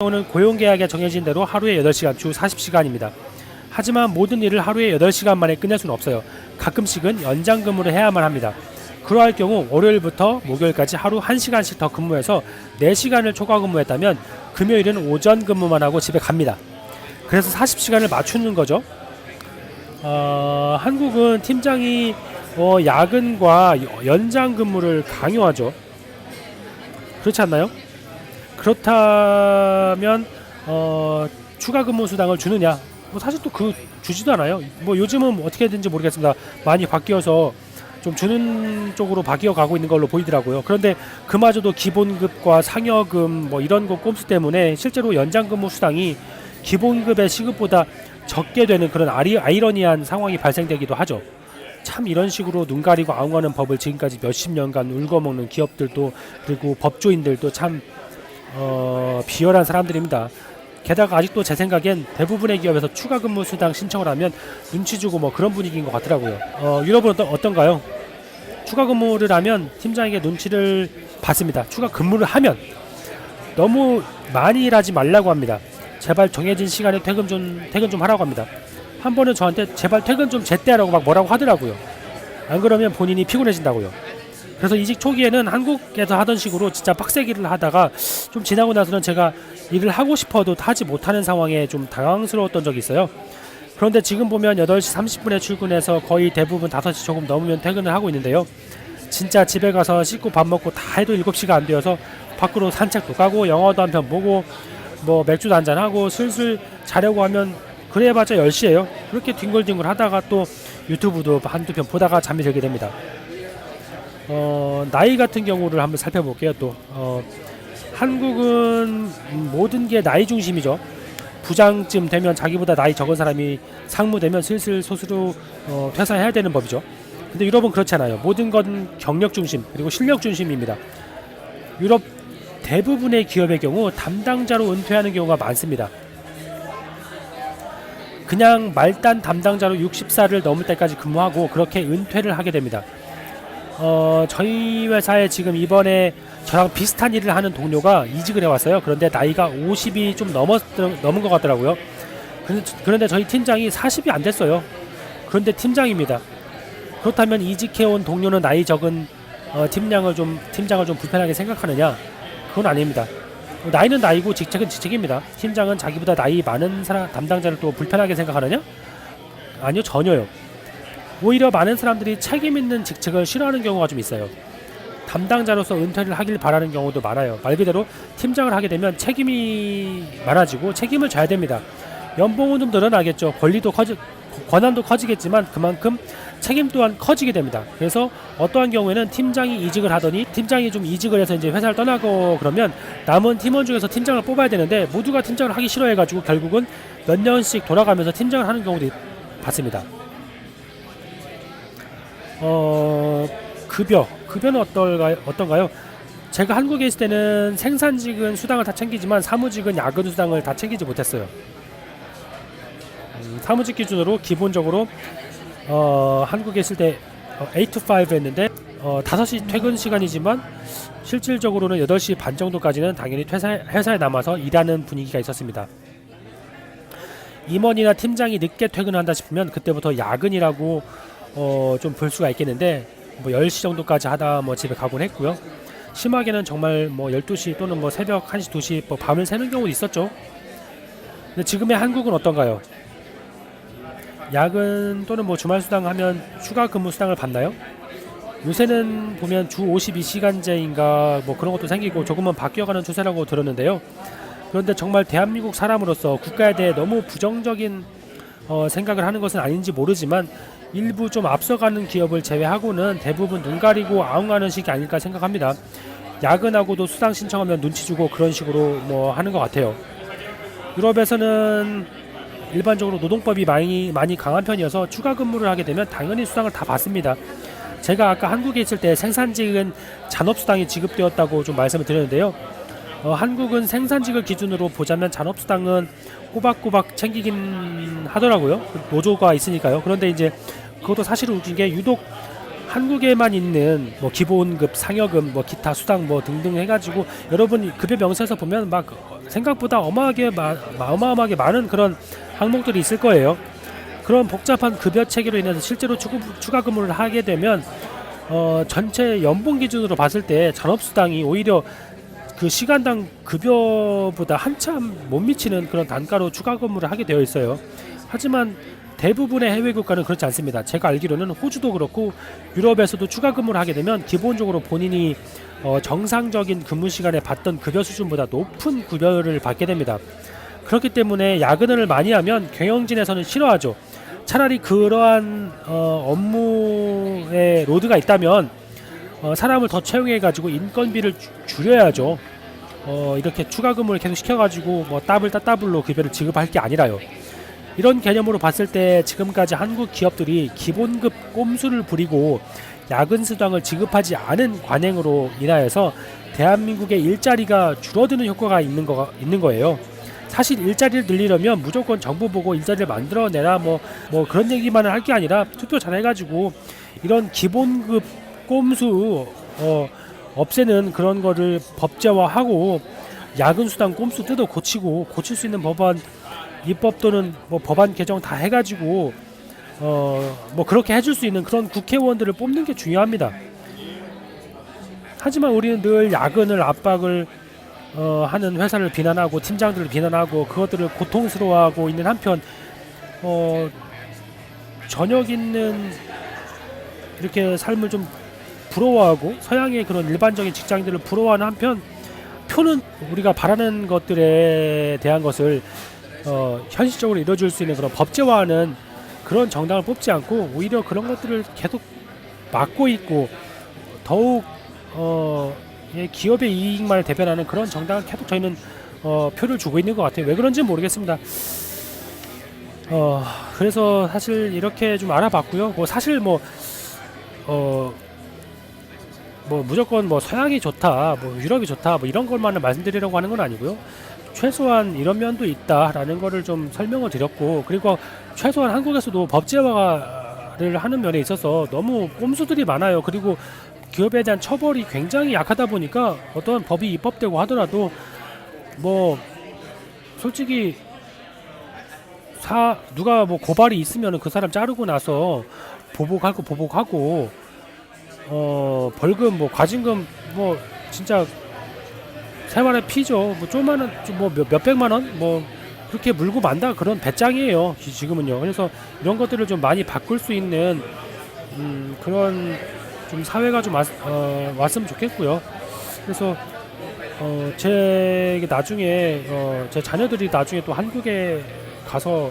경우는 고용계약에 정해진 대로 하루에 8시간, 주 40시간입니다. 하지만 모든 일을 하루에 8시간 만에 끝낼 수는 없어요. 가끔씩은 연장 근무를 해야만 합니다. 그러할 경우 월요일부터 목요일까지 하루 1시간씩 더 근무해서 4시간을 초과 근무했다면 금요일은 오전 근무만 하고 집에 갑니다. 그래서 40시간을 맞추는 거죠. 어, 한국은 팀장이 어, 야근과 연장 근무를 강요하죠. 그렇지 않나요? 그렇다면 어, 추가 근무 수당을 주느냐? 뭐 사실 또 그 주지도 않아요. 뭐 요즘은 뭐 어떻게 되는지 모르겠습니다. 많이 바뀌어서 좀 주는 쪽으로 바뀌어 가고 있는 걸로 보이더라고요. 그런데 그마저도 기본급과 상여금 뭐 이런 거 꼼수 때문에 실제로 연장 근무 수당이 기본급의 시급보다 적게 되는 그런 아리, 아이러니한 상황이 발생되기도 하죠. 참 이런 식으로 눈 가리고 아웅하는 법을 지금까지 몇십 년간 울거먹는 기업들도 그리고 법조인들도 참 어, 비열한 사람들입니다. 게다가 아직도 제 생각엔 대부분의 기업에서 추가 근무 수당 신청을 하면 눈치 주고 뭐 그런 분위기인 것 같더라고요. 어, 유럽은 어떤, 어떤 가요? 추가 근무를 하면 팀장에게 눈치를 받습니다. 추가 근무를 하면 너무 많이 일하지 말라고 합니다. 제발 정해진 시간에 퇴근 좀 퇴근 좀 하라고 합니다. 한 번은 저한테 제발 퇴근 좀 제때 하라고 막 뭐라고 하더라고요. 안 그러면 본인이 피곤해진다고요. 그래서 이직 초기에는 한국에서 하던 식으로 진짜 빡세게 일을 하다가 좀 지나고 나서는 제가 일을 하고 싶어도 하지 못하는 상황에 좀 당황스러웠던 적이 있어요. 그런데 지금 보면 8시 30분에 출근해서 거의 대부분 5시 조금 넘으면 퇴근을 하고 있는데요. 진짜 집에 가서 씻고 밥 먹고 다 해도 7시가 안 되어서 밖으로 산책도 가고 영화도 한 편 보고 뭐 맥주도 한잔 하고 슬슬 자려고 하면 그래봤자 10시예요. 그렇게 뒹굴뒹굴 하다가 또 유튜브도 한두 편 보다가 잠이 들게 됩니다. 어, 나이 같은 경우를 한번 살펴볼게요. 또 어, 한국은 모든 게 나이 중심이죠. 부장쯤 되면 자기보다 나이 적은 사람이 상무 되면 슬슬 스스로 어, 퇴사해야 되는 법이죠. 근데 유럽은 그렇지 않아요. 모든 건 경력 중심 그리고 실력 중심입니다. 유럽 대부분의 기업의 경우 담당자로 은퇴하는 경우가 많습니다. 그냥 말단 담당자로 60살을 넘을 때까지 근무하고 그렇게 은퇴를 하게 됩니다. 어, 저희 회사에 지금 이번에 저랑 비슷한 일을 하는 동료가 이직을 해왔어요. 그런데 나이가 50이 좀 넘었, 넘은 것 같더라고요. 그런데, 저희 팀장이 40이 안 됐어요. 그런데 팀장입니다. 그렇다면 이직해온 동료는 나이 적은 어, 팀장을 좀 팀장을 좀 불편하게 생각하느냐? 그건 아닙니다. 나이는 나이고 직책은 직책입니다. 팀장은 자기보다 나이 많은 사람 담당자를 또 불편하게 생각하느냐? 아니요 전혀요. 오히려 많은 사람들이 책임 있는 직책을 싫어하는 경우가 좀 있어요. 담당자로서 은퇴를 하길 바라는 경우도 많아요. 말 그대로 팀장을 하게 되면 책임이 많아지고 책임을 져야 됩니다. 연봉은 좀 늘어나겠죠. 권리도 커지, 권한도 커지겠지만 그만큼 책임 또한 커지게 됩니다. 그래서 어떠한 경우에는 팀장이 이직을 하더니 팀장이 좀 이직을 해서 이제 회사를 떠나고 그러면 남은 팀원 중에서 팀장을 뽑아야 되는데 모두가 팀장을 하기 싫어해가지고 결국은 몇 년씩 돌아가면서 팀장을 하는 경우도 봤습니다. 어 급여 급여는 어떨까요? 어떤가요? 제가 한국에 있을 때는 생산직은 수당을 다 챙기지만 사무직은 야근 수당을 다 챙기지 못했어요. 음, 사무직 기준으로 기본적으로 어, 한국에 있을 때 어, 8 to 5였는데 어, 5시 퇴근 시간이지만 실질적으로는 8시 반 정도까지는 당연히 퇴사, 회사에 남아서 일하는 분위기가 있었습니다. 임원이나 팀장이 늦게 퇴근한다 싶으면 그때부터 야근이라고 어, 좀 볼 수가 있겠는데 뭐 10시 정도까지 하다 뭐 집에 가곤 했고요. 심하게는 정말 뭐 12시 또는 뭐 새벽 1시, 2시 뭐 밤을 새는 경우도 있었죠. 근데 지금의 한국은 어떤가요? 야근 또는 뭐 주말 수당 하면 추가 근무 수당을 받나요? 요새는 보면 주 52시간제인가 뭐 그런 것도 생기고 조금은 바뀌어가는 추세라고 들었는데요. 그런데 정말 대한민국 사람으로서 국가에 대해 너무 부정적인 어, 생각을 하는 것은 아닌지 모르지만 일부 좀 앞서가는 기업을 제외하고는 대부분 눈 가리고 아웅하는 식이 아닐까 생각합니다. 야근하고도 수당 신청하면 눈치 주고 그런 식으로 뭐 하는 것 같아요. 유럽에서는 일반적으로 노동법이 많이 많이 강한 편이어서 추가 근무를 하게 되면 당연히 수당을 다 받습니다. 제가 아까 한국에 있을 때 생산직은 잔업수당이 지급되었다고 좀 말씀을 드렸는데요. 어, 한국은 생산직을 기준으로 보자면 잔업수당은 꼬박꼬박 챙기긴 하더라고요. 노조가 있으니까요. 그런데 이제 그것도 사실 웃긴 게 유독 한국에만 있는 뭐 기본급, 상여금, 뭐 기타 수당 뭐 등등 해가지고 여러분 급여 명세서 보면 막 생각보다 어마하게 마, 어마어마하게 많은 그런 항목들이 있을 거예요. 그런 복잡한 급여 체계로 인해서 실제로 추가, 추가 근무를 하게 되면 어, 전체 연봉 기준으로 봤을 때 잔업수당이 오히려 그 시간당 급여보다 한참 못 미치는 그런 단가로 추가 근무를 하게 되어 있어요. 하지만 대부분의 해외 국가는 그렇지 않습니다. 제가 알기로는 호주도 그렇고 유럽에서도 추가 근무를 하게 되면 기본적으로 본인이 어, 정상적인 근무 시간에 받던 급여 수준보다 높은 급여를 받게 됩니다. 그렇기 때문에 야근을 많이 하면 경영진에서는 싫어하죠. 차라리 그러한 어, 업무에 로드가 있다면 어, 사람을 더 채용해 가지고 인건비를 주- 줄여야죠. 어, 이렇게 추가 근무를 계속 시켜 가지고 뭐 더블 따 더블로 급여를 지급할 게 아니라요. 이런 개념으로 봤을 때 지금까지 한국 기업들이 기본급 꼼수를 부리고 야근 수당을 지급하지 않은 관행으로 인하여서 대한민국의 일자리가 줄어드는 효과가 있는 거 있는 거예요. 사실 일자리를 늘리려면 무조건 정부 보고 일자리를 만들어내라 뭐 뭐 그런 얘기만을 할 게 아니라 투표 잘해가지고 이런 기본급 꼼수 어, 없애는 그런 거를 법제화하고 야근 수당 꼼수 뜯어 고치고 고칠 수 있는 법안 입법 또는 뭐 법안 개정 다 해가지고 어 뭐 그렇게 해줄 수 있는 그런 국회의원들을 뽑는 게 중요합니다. 하지만 우리는 늘 야근을 압박을 어, 하는 회사를 비난하고 팀장들을 비난하고 그것들을 고통스러워하고 있는 한편 어, 저녁 있는 이렇게 삶을 좀 부러워하고 서양의 그런 일반적인 직장인들을 부러워하는 한편 표는 우리가 바라는 것들에 대한 것을 어, 현실적으로 이루어질 수 있는 그런 법제화하는 그런 정당을 뽑지 않고 오히려 그런 것들을 계속 막고 있고 더욱 어, 예, 기업의 이익만을 대변하는 그런 정당을 계속 저희는 어, 표를 주고 있는 것 같아요. 왜 그런지 는 모르겠습니다. 어, 그래서 사실 이렇게 좀 알아봤고요. 뭐 사실 뭐 어, 뭐 무조건 뭐 서양이 좋다, 뭐 유럽이 좋다, 뭐 이런 것만을 말씀드리려고 하는 건 아니고요. 최소한 이런 면도 있다라는 거를 좀 설명을 드렸고 그리고 최소한 한국에서도 법제화를 하는 면에 있어서 너무 꼼수들이 많아요. 그리고 기업에 대한 처벌이 굉장히 약하다 보니까 어떤 법이 입법되고 하더라도 뭐 솔직히 사 누가 뭐 고발이 있으면 그 사람 자르고 나서 보복하고 보복하고 어 벌금 뭐 과징금 뭐 진짜 생활의 피죠. 뭐 조만한 뭐 몇, 몇백만 원? 뭐 그렇게 물고 만다 그런 배짱이에요. 지- 지금은요. 그래서 이런 것들을 좀 많이 바꿀 수 있는 음 그런 좀 사회가 좀 왔, 어, 왔으면 좋겠고요. 그래서 어, 제 나중에 어, 제 자녀들이 나중에 또 한국에 가서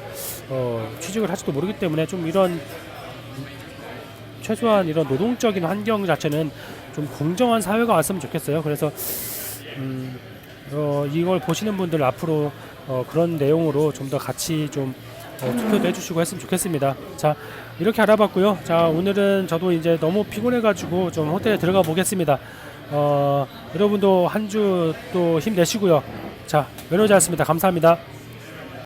어, 취직을 할지도 모르기 때문에 좀 이런 최소한 이런 노동적인 환경 자체는 좀 공정한 사회가 왔으면 좋겠어요. 그래서 음, 어, 이걸 보시는 분들 앞으로 어, 그런 내용으로 좀 더 같이 좀 어, 투표도 해주시고 했으면 좋겠습니다. 자 이렇게 알아봤고요. 자 오늘은 저도 이제 너무 피곤해가지고 좀 호텔에 들어가 보겠습니다. 어, 여러분도 한 주 또 힘내시고요. 자 않습니다. 감사합니다.